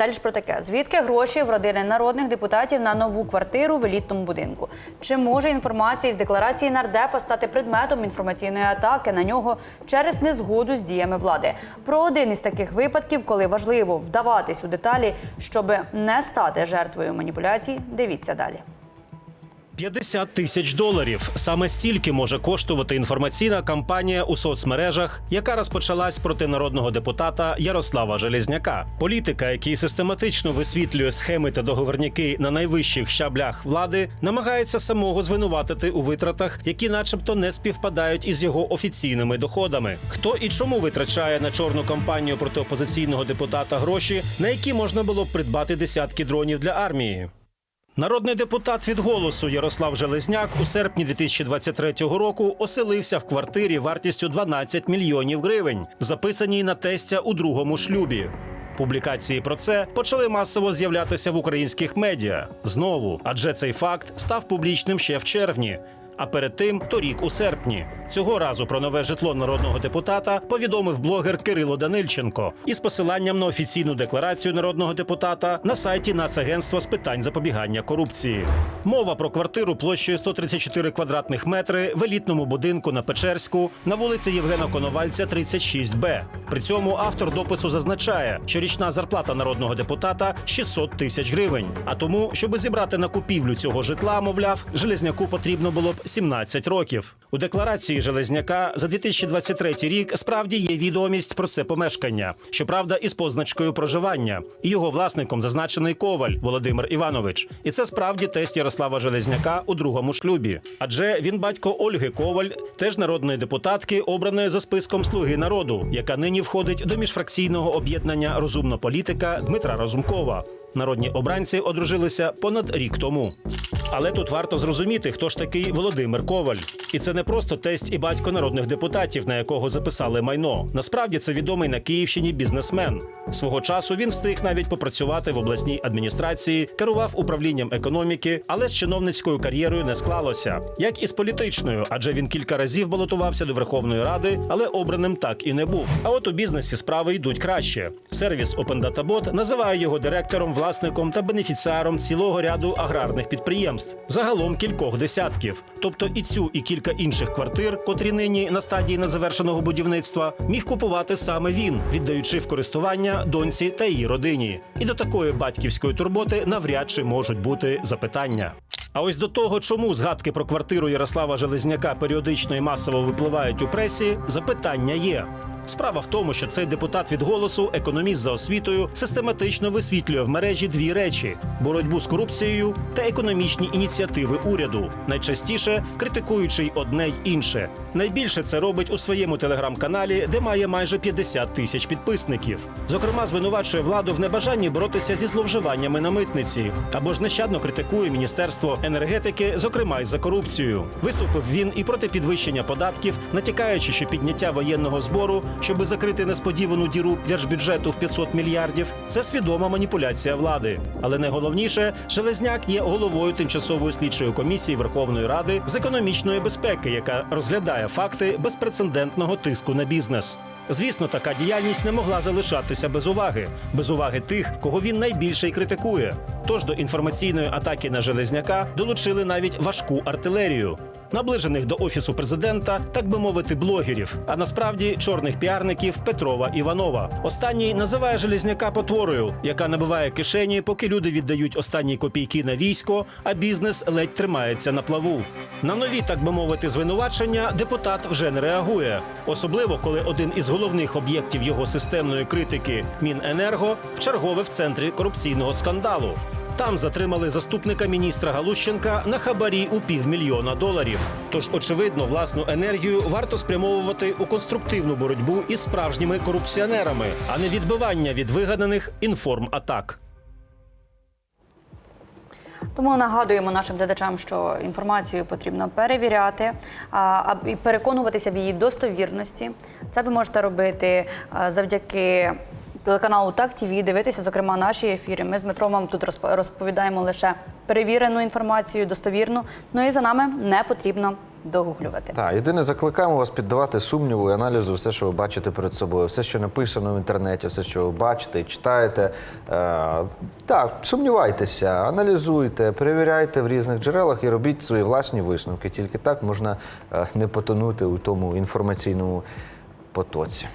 Далі ж про таке: звідки гроші в родини народних депутатів на нову квартиру в елітному будинку? Чи може інформація із декларації нардепа стати предметом інформаційної атаки на нього через незгоду з діями влади? Про один із таких випадків, коли важливо вдаватись у деталі, щоб не стати жертвою маніпуляцій, дивіться далі. 50 тисяч доларів. Саме стільки може коштувати інформаційна кампанія у соцмережах, яка розпочалась проти народного депутата Ярослава Железняка. Політика, який систематично висвітлює схеми та договорняки на найвищих щаблях влади, намагається самого звинуватити у витратах, які, начебто, не співпадають із його офіційними доходами. Хто і чому витрачає на чорну кампанію проти опозиційного депутата гроші, на які можна було б придбати десятки дронів для армії? Народний депутат від голосу Ярослав Железняк у серпні 2023 року оселився в квартирі вартістю 12 мільйонів гривень, записаній на тестя у другому шлюбі. Публікації про це почали масово з'являтися в українських медіа знову, адже цей факт став публічним ще в червні. А перед тим торік у серпні цього разу про нове житло народного депутата повідомив блогер Кирило Данильченко із посиланням на офіційну декларацію народного депутата на сайті Нацагентства з питань запобігання корупції. Мова про квартиру площею 134 квадратних метри в елітному будинку на Печерську на вулиці Євгена Коновальця, 36Б. При цьому автор допису зазначає, що річна зарплата народного депутата 600 тисяч гривень. А тому, щоби зібрати на купівлю цього житла, мовляв, Железняку потрібно було б 17 років. У декларації Железняка за 2023 рік справді є відомість про це помешкання, щоправда, із позначкою проживання. І його власником зазначений коваль Володимир Іванович. І це справді тесть Ярослава Железняка у другому шлюбі. Адже він батько Ольги Коваль, теж народної депутатки, обраної за списком Слуги народу, яка нині входить до міжфракційного об'єднання Розумна політика Дмитра Разумкова. Народні обранці одружилися понад рік тому. Але тут варто зрозуміти, хто ж такий Володимир Коваль. І це не просто тесть і батько народних депутатів, на якого записали майно. Насправді це відомий на Київщині бізнесмен. Свого часу він встиг навіть попрацювати в обласній адміністрації, керував управлінням економіки, але з чиновницькою кар'єрою не склалося, як і з політичною, адже він кілька разів балотувався до Верховної Ради, але обраним так і не був. А от у бізнесі справи йдуть краще. Сервіс Open називає його директором, власником та бенефіціаром цілого ряду аграрних підприємств, загалом кількох десятків. Тобто і цю, і кілька інших квартир, котрі нині на стадії незавершеного будівництва, міг купувати саме він, віддаючи в користування доньці та її родині. І до такої батьківської турботи навряд чи можуть бути запитання. А ось до того, чому згадки про квартиру Ярослава Железняка періодично і масово випливають у пресі, запитання є. Справа в тому, що цей депутат від голосу, економіст за освітою, систематично висвітлює в мережі дві речі: боротьбу з корупцією та економічні ініціативи уряду, найчастіше критикуючи й одне й інше. Найбільше це робить у своєму телеграм-каналі, де має майже 50 тисяч підписників. Зокрема, звинувачує владу в небажанні боротися зі зловживаннями на митниці або ж нещадно критикує міністерство енергетики, зокрема й за корупцію. Виступив він і проти підвищення податків, натякаючи, що підняття воєнного збору, щоби закрити несподівану діру держбюджету в 500 мільярдів, це свідома маніпуляція влади. Але найголовніше, Железняк є головою тимчасової слідчої комісії Верховної Ради з економічної безпеки, яка розглядає факти безпрецедентного тиску на бізнес. Звісно, така діяльність не могла залишатися без уваги, без уваги тих, кого він найбільше й критикує. Тож до інформаційної атаки на Железняка долучили навіть важку артилерію. Наближених до офісу президента, так би мовити, блогерів, а насправді чорних піарників Петрова Іванова. Останній називає Железняка потворою, яка набиває кишені, поки люди віддають останні копійки на військо, а бізнес ледь тримається на плаву. На нові, так би мовити, звинувачення депутат вже не реагує, особливо коли один із головних об'єктів його системної критики Міненерго вчергове в центрі корупційного скандалу. Там затримали заступника міністра Галущенка на хабарі у півмільйона доларів. Тож, очевидно, власну енергію варто спрямовувати у конструктивну боротьбу із справжніми корупціонерами, а не відбивання від вигаданих інформатак. Тому нагадуємо нашим глядачам, що інформацію потрібно перевіряти а, і переконуватися в її достовірності. Це ви можете робити завдяки телеканалу Так ТВ, дивитися, зокрема, наші ефіри. Ми з Дмитром вам тут розп- розповідаємо лише перевірену інформацію, достовірну. Ну і за нами не потрібно догуглювати. Так, єдине закликаємо вас піддавати сумніву і аналізу все, що ви бачите перед собою, все, що написано в інтернеті, все, що ви бачите читаєте. Е, так, сумнівайтеся, аналізуйте, перевіряйте в різних джерелах і робіть свої власні висновки. Тільки так можна е, не потонути у тому інформаційному потоці.